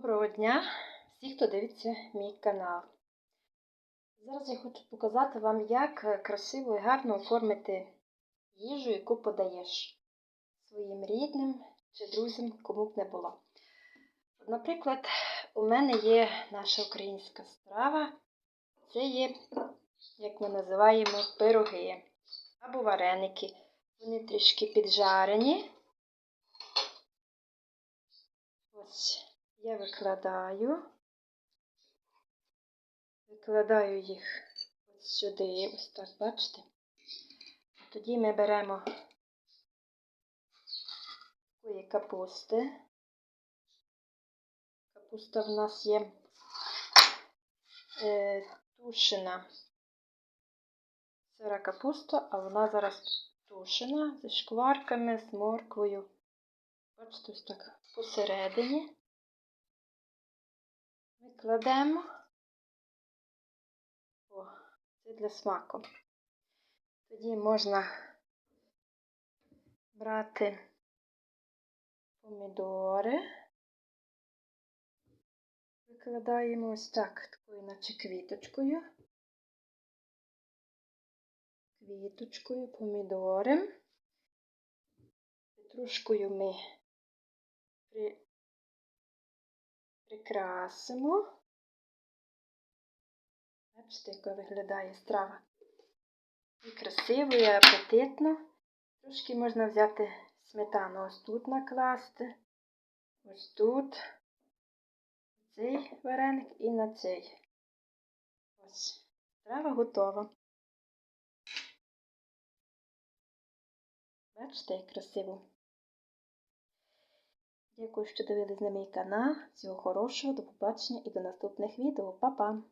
Доброго дня всі, хто дивиться мій канал. Зараз я хочу показати вам, як красиво і гарно оформити їжу, яку подаєш своїм рідним чи друзям, кому б не було. Наприклад, у мене є наша українська страва. Це є, як ми називаємо, пироги або вареники. Вони трішки піджарені. Ось я викладаю, викладаю їх ось сюди, ось так, бачите? Тоді ми беремо такої капусти. Капуста в нас є е, тушена. Сира капуста, а вона зараз тушена зі шкварками, з морквою. Бачите, ось так посередині. Ми кладемо. О, це для смаку. Тоді можна брати помідори. Викладаємо ось так, такою, наче квіточкою. Квіточкою, помідори. Петрушкою ми. Прикрасимо. Бачите, яка виглядає страва. І красиво, і апетитно. Трошки можна взяти сметану ось тут накласти. Ось тут. Цей вареник і на цей. Ось. Страва готова. Бачите, як красиво. Дякую, що дивились на мій канал. Всього хорошого, до побачення і до наступних відео. Па-па!